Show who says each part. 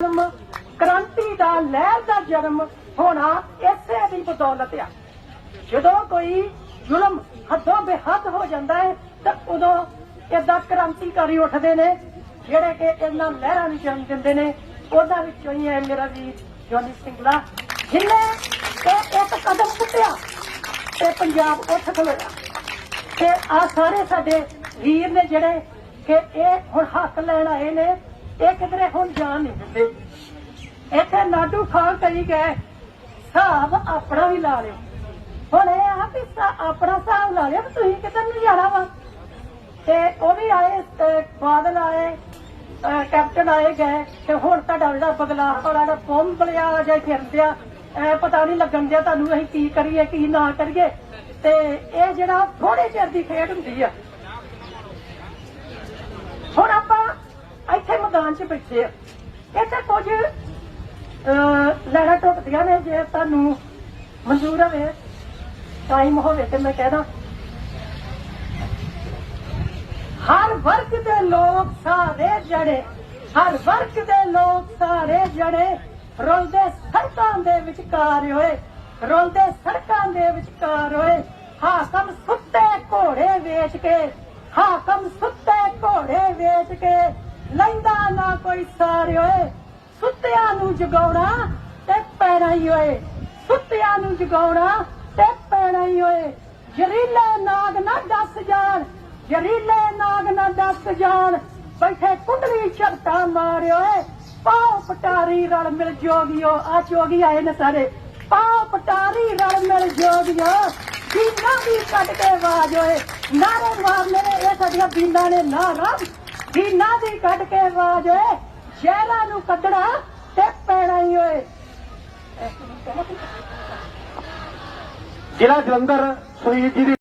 Speaker 1: ਜਨਮ, ਕ੍ਰਾਂਤੀ ਦਾ ਲਹਿਰ ਦਾ ਜਨਮ ਹੋਣਾ ਇਸੇ ਦੀ ਬਦੌਲਤ ਆ। ਜਦੋਂ ਕੋਈ ਜ਼ੁਲਮ ਹੱਦੋਂ ਬੇਹੱਦ ਹੋ ਜਾਂਦਾ ਹੈ, ਤਾਂ ਉਦੋਂ ਇਦਾਂ ਕ੍ਰਾਂਤੀਕਾਰੀ ਉੱਠਦੇ ਨੇ, ਜਿਹੜੇ ਕਿ ਇਹਨਾਂ ਲਹਿਰਾਂ ਨੂੰ ਜਨਮ ਦਿੰਦੇ ਨੇ। ਉਹਨਾਂ ਵਿੱਚੋਂ ਹੀ ਹੈ ਮੇਰਾ ਵੀਰ ਜੋਨੀ ਸਿੰਘਲਾ ਜਿਹਨੇ ਇੱਕ ਕਦਮ ਪੁੱਟਿਆ ਤੇ ਪੰਜਾਬ ਉੱਠ ਖਲੋਇਆ। ਤੇ ਆ ਸਾਰੇ ਸਾਡੇ ਵੀਰ ਨੇ ਜਿਹੜੇ ਕਿ ਇਹ ਹੁਣ ਹੱਕ ਲੈਣ ਆਏ ਨੇ ਇਹ ਕਿਧਰੇ ਹੁਣ ਜਾਣ ਨਹੀਂ ਦਿੰਦੇ। ਇੱਥੇ ਨਾਡੂ ਖਾਨ ਕਹੀ ਗਏ, ਹਿਸਾਬ ਆਪਣਾ ਵੀ ਲਾ ਲਿਓ। ਹੁਣ ਇਹ ਆ ਵੀ ਆਪਣਾ ਹਿਸਾਬ ਲਾ ਲਿਓ ਤੁਸੀਂ ਕਿੱਧਰ ਨੂੰ ਜਾਣਾ ਵਾ। ਤੇ ਉਹ ਵੀ ਆਏ ਬਾਦਲ ਆਏ ਕੈਪਟਨ ਆਏ ਗਏ, ਤੇ ਹੁਣ ਤੁਹਾਡਾ ਜਿਹੜਾ ਬਦਲਾ ਹੋਣਾ ਜਿਹੜਾ ਪੰਪ ਲਿਆ ਜਾਂ ਫਿਰਦਿਆ ਪਤਾ ਨਹੀਂ ਲੱਗਣ ਦਿਆ ਤੁਹਾਨੂੰ ਅਸੀਂ ਕੀ ਕਰੀਏ, ਕੀ ਨਾ ਕਰੀਏ। ਤੇ ਇਹ ਜਿਹੜਾ ਥੋੜੇ ਚਿਰ ਦੀ ਖੇਡ ਹੁੰਦੀ ਆ ਹੁਣ ਆਪਾਂ ਇੱਥੇ ਮੈਦਾਨ 'ਚ ਬੈਠੇ ਆ। ਇੱਥੇ ਕੁਝ ਅਹ, ਟੁੱਟਦੀਆਂ ਨੇ ਜੇ ਤੁਹਾਨੂੰ ਮਨਜ਼ੂਰ ਹੋਵੇ ਟਾਈਮ ਹੋਵੇ ਤੇ ਮੈਂ ਕਹਿਦਾ ਹਰ ਵਰਗ ਦੇ ਲੋਕ ਸਾਰੇ ਜੜੇ ਹਰ ਵਰਗ ਦੇ ਲੋਕ ਸਾਰੇ ਜੜੇ ਰੋਂਦੇ ਸੜਕਾਂ ਦੇ ਵਿਚਕਾਰ ਹੋਏ ਰੋਂਦੇ ਸੜਕਾਂ ਦੇ ਵਿਚਕਾਰ ਹੋਏ ਹਾਕਮ ਸੁੱਤੇ ਘੋੜੇ ਵੇਚ ਕੇ ਹਾਕਮ ਸੁੱਤੇ ਘੋੜੇ ਵੇਚ ਕੇ ਲੈਂਦਾ ਕੋਈ ਸਾਰ ਹੋਏ। ਸੁੱਤਿਆਂ ਨੂੰ ਜਗਾਉਣਾ ਤੇ ਪੈਣਾ ਹੀ ਹੋਏ। ਸੁੱਤਿਆਂ ਨੂੰ ਜਗਾਉਣਾ ਤੇ ਪੈਣਾ ਹੀ ਹੋਏ। ਜ਼ਰੀਲੇ ਨਾਗ ਨਾ ਦੱਸ ਜਾਣ, ਜ਼ਰੀਲੇ ਨਾਗ ਨਾ ਦੱਸ ਜਾਣ। ਬੈਠੇ ਕੁੰਡਲੀ ਛੜਤਾ ਮਾਰਿਓ ਏ ਪਾਉ ਪਟਾਰੀ ਰਲ ਮਿਲ ਜੋਗਿਓ। ਆ ਜੋਗੀ ਆਏ ਨੇ ਸਾਰੇ। ਪਾਉ ਪਟਾਰੀ ਰਲ ਮਿਲ ਜੋਗਿਓ। ਬੀਨਾ ਵੀ ਕੱਢ ਕੇ ਆਵਾਜ਼ ਓਏ ਨਾਰੇ ਮਾਰਨੇ ਨੇ, ਇਹ ਸਾਡੀਆਂ ਬੀਨਾ ਨੇ। ਨਾਰਾ ਬੀਨਾ ਦੀ ਕੱਢ ਕੇ ਆਵਾਜ਼ ਓਏ ਸ਼ਹਿਰਾਂ ਨੂੰ ਕੱਢਣਾ ਤੇ ਪੈਣਾ ਹੀ ਓਏ।
Speaker 2: ਜ਼ਿਲ੍ਹਾ ਜਲੰਧਰ ਸੁਰਜੀਤ ਜੀ ਦੀ